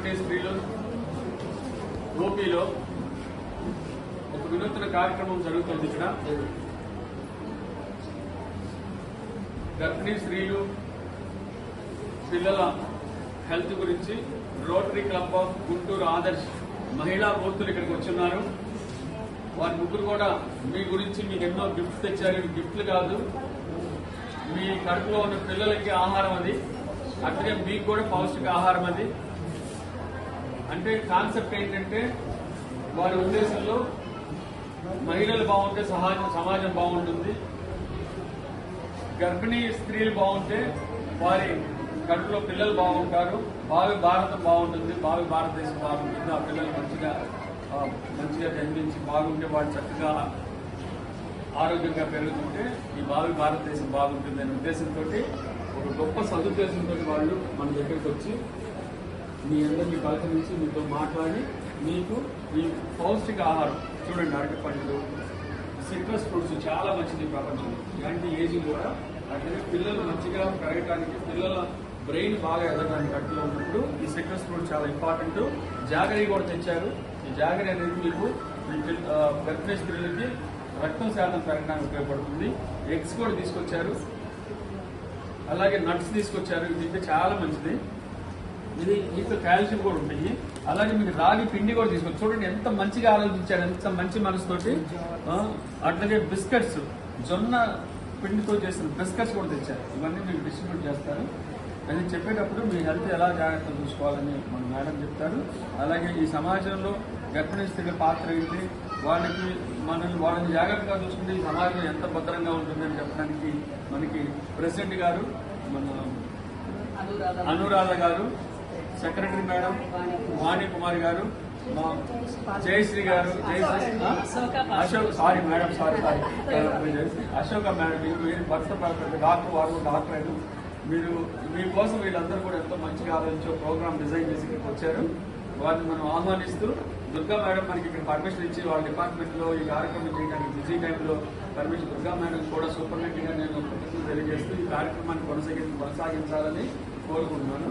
స్త్రీలు గోపిలో ఒక వినూత్న కార్యక్రమం జరుగుతుంది ఇక్కడ. గర్భిణీ స్త్రీలు పిల్లల హెల్త్ గురించి rotary club of Guntur Adarsh మహిళా మూర్తులు ఇక్కడికి వచ్చున్నారు. వారి ముగ్గురు కూడా మీ గురించి మీకు ఎన్నో గిఫ్ట్స్ తెచ్చారు. గిఫ్ట్లు కాదు. మీ కడుపులో ఉన్న పిల్లలకి ఆహారం అది. అట్లనే మీకు కూడా పౌష్టిక ఆహారం అది. అంటే కాన్సెప్ట్ ఏంటంటే వారి ఉద్దేశంలో మహిళలు బాగుంటే సమాజం సమాజం బాగుంటుంది. గర్భిణీ స్త్రీలు బాగుంటే వారి కడుపులో పిల్లలు బాగుంటారు. భావి భారతం బాగుంటుంది. భావి భారతదేశం బాగుంటుంది. ఆ పిల్లలు మంచిగా మంచిగా జన్మించి బాగుంటే వాళ్ళు చక్కగా ఆరోగ్యంగా పెరుగుతుంటే ఈ భావి భారతదేశం బాగుంటుంది అనే ఉద్దేశంతో ఒక గొప్ప సదుద్దేశంతో వాళ్ళు మన దగ్గరికి వచ్చి మీ అందరినీ పలకరించి మీతో మాట్లాడి మీకు ఈ పౌష్టిక ఆహారం చూడండి అరటిపండ్లు సిట్రస్ ఫ్రూట్స్ చాలా మంచిది ప్రపంచంలో. ఇలాంటి ఏజ్ కూడా అట్లనే పిల్లలు మంచిగా పెరగడానికి పిల్లల బ్రెయిన్ బాగా ఎదగడానికి అట్లా ఉన్నప్పుడు ఈ సిట్రస్ ఫ్రూట్ చాలా ఇంపార్టెంట్ జాగరీ కూడా తెచ్చారు. ఈ జాగరీ అనేది మీకు మీ పిల్ల- ఆ, గర్భిణీ స్త్రీలకి రక్తం శాతం పెరగడానికి ఉపయోగపడుతుంది. ఎగ్స్ కూడా తీసుకొచ్చారు. అలాగే నట్స్ తీసుకొచ్చారు. ఇది చాలా మంచిది. ఇది ఇంట్లో కాల్షియం కూడా ఉంటాయి. అలాగే మీకు రాగి పిండి కూడా తీసుకొచ్చి చూడండి ఎంత మంచిగా ఆలోచించారు ఎంత మంచి మనసుతోటి అట్లాగే బిస్కెట్స్ జొన్న పిండితో చేసిన బిస్కెట్స్ కూడా తెచ్చారు. ఇవన్నీ మీకు డిస్ట్రిబ్యూట్ చేస్తారు. అది చెప్పేటప్పుడు మీ హెల్త్ ఎలా జాగ్రత్త చూసుకోవాలని మన మేడం చెప్తారు. అలాగే ఈ సమాజంలో గర్భిణీ స్త్రీల పాత్ర ఏంటి? వాళ్ళకి మనల్ని వాళ్ళని జాగ్రత్తగా చూసుకుంటే ఈ సమాజం ఎంత భద్రంగా ఉంటుందని చెప్పడానికి మనకి ప్రెసిడెంట్ గారు మన అనురాధ గారు సెక్రటరీ మేడం వాణి కుమార్ గారు మా జయశ్రీ గారు Jayasree Ashok sorry madam sorry sorry. Ashoka madam మీరు మీరు భర్త డాక్టర్ వారు డాక్టర్ మీరు మీకోసం వీళ్ళందరూ కూడా ఎంతో మంచిగా ఆలోచించే ప్రోగ్రామ్ డిజైన్ చేసి ఇక్కడికి వచ్చారు. వారిని మనం ఆహ్వానిస్తూ దుర్గా మేడం మనకి ఇక్కడ పర్మిషన్ ఇచ్చి వాళ్ళ డిపార్ట్మెంట్లో ఈ కార్యక్రమం చేయడానికి బిజీ టైంలో పర్మిషన్ దుర్గా మేడం కూడా సూపరింటెండెంట్గా నేను కృతజ్ఞతలు తెలియజేస్తూ ఈ కార్యక్రమాన్ని కొనసాగి కొనసాగించాలని కోరుకుంటున్నాను.